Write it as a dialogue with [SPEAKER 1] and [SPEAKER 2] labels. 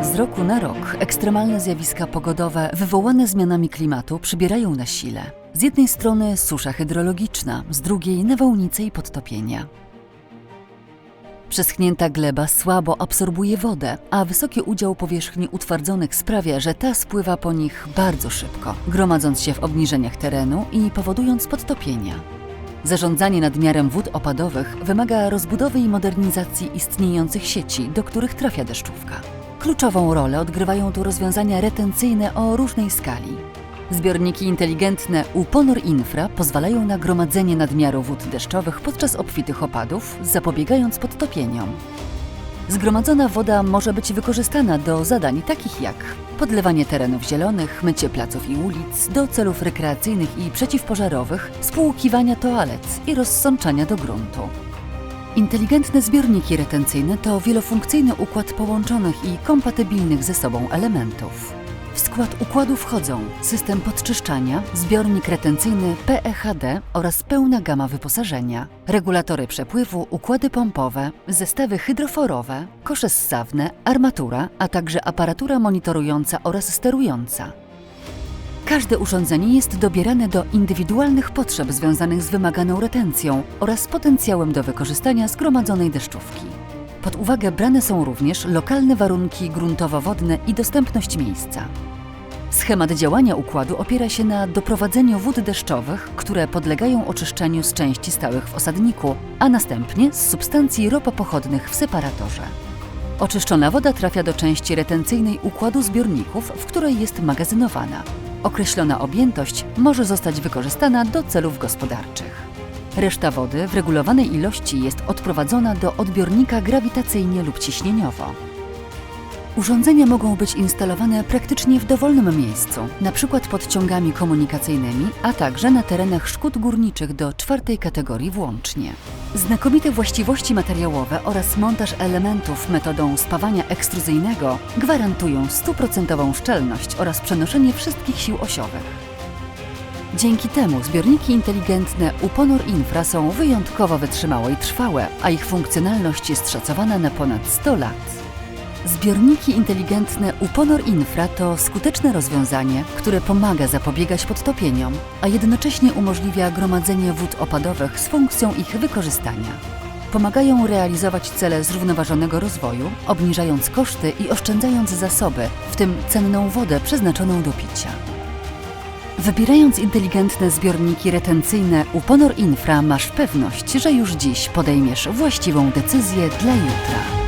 [SPEAKER 1] Z roku na rok ekstremalne zjawiska pogodowe wywołane zmianami klimatu przybierają na sile. Z jednej strony susza hydrologiczna, z drugiej nawałnice i podtopienia. Przeschnięta gleba słabo absorbuje wodę, a wysoki udział powierzchni utwardzonych sprawia, że ta spływa po nich bardzo szybko, gromadząc się w obniżeniach terenu i powodując podtopienia. Zarządzanie nadmiarem wód opadowych wymaga rozbudowy i modernizacji istniejących sieci, do których trafia deszczówka. Kluczową rolę odgrywają tu rozwiązania retencyjne o różnej skali. Zbiorniki inteligentne Uponor Infra pozwalają na gromadzenie nadmiaru wód deszczowych podczas obfitych opadów, zapobiegając podtopieniom. Zgromadzona woda może być wykorzystana do zadań takich jak podlewanie terenów zielonych, mycie placów i ulic, do celów rekreacyjnych i przeciwpożarowych, spłukiwania toalet i rozsączania do gruntu. Inteligentne zbiorniki retencyjne to wielofunkcyjny układ połączonych i kompatybilnych ze sobą elementów. W skład układu wchodzą system podczyszczania, zbiornik retencyjny PEHD oraz pełna gama wyposażenia, regulatory przepływu, układy pompowe, zestawy hydroforowe, kosze ssawne, armatura, a także aparatura monitorująca oraz sterująca. Każde urządzenie jest dobierane do indywidualnych potrzeb związanych z wymaganą retencją oraz potencjałem do wykorzystania zgromadzonej deszczówki. Pod uwagę brane są również lokalne warunki gruntowo-wodne i dostępność miejsca. Schemat działania układu opiera się na doprowadzeniu wód deszczowych, które podlegają oczyszczeniu z części stałych w osadniku, a następnie z substancji ropopochodnych w separatorze. Oczyszczona woda trafia do części retencyjnej układu zbiorników, w której jest magazynowana. Określona objętość może zostać wykorzystana do celów gospodarczych. Reszta wody w regulowanej ilości jest odprowadzona do odbiornika grawitacyjnie lub ciśnieniowo. Urządzenia mogą być instalowane praktycznie w dowolnym miejscu, np. pod ciągami komunikacyjnymi, a także na terenach szkód górniczych do czwartej kategorii włącznie. Znakomite właściwości materiałowe oraz montaż elementów metodą spawania ekstruzyjnego gwarantują stuprocentową szczelność oraz przenoszenie wszystkich sił osiowych. Dzięki temu zbiorniki inteligentne Uponor Infra są wyjątkowo wytrzymałe i trwałe, a ich funkcjonalność jest szacowana na ponad 100 lat. Zbiorniki inteligentne Uponor Infra to skuteczne rozwiązanie, które pomaga zapobiegać podtopieniom, a jednocześnie umożliwia gromadzenie wód opadowych z funkcją ich wykorzystania. Pomagają realizować cele zrównoważonego rozwoju, obniżając koszty i oszczędzając zasoby, w tym cenną wodę przeznaczoną do picia. Wybierając inteligentne zbiorniki retencyjne Uponor Infra masz pewność, że już dziś podejmiesz właściwą decyzję dla jutra.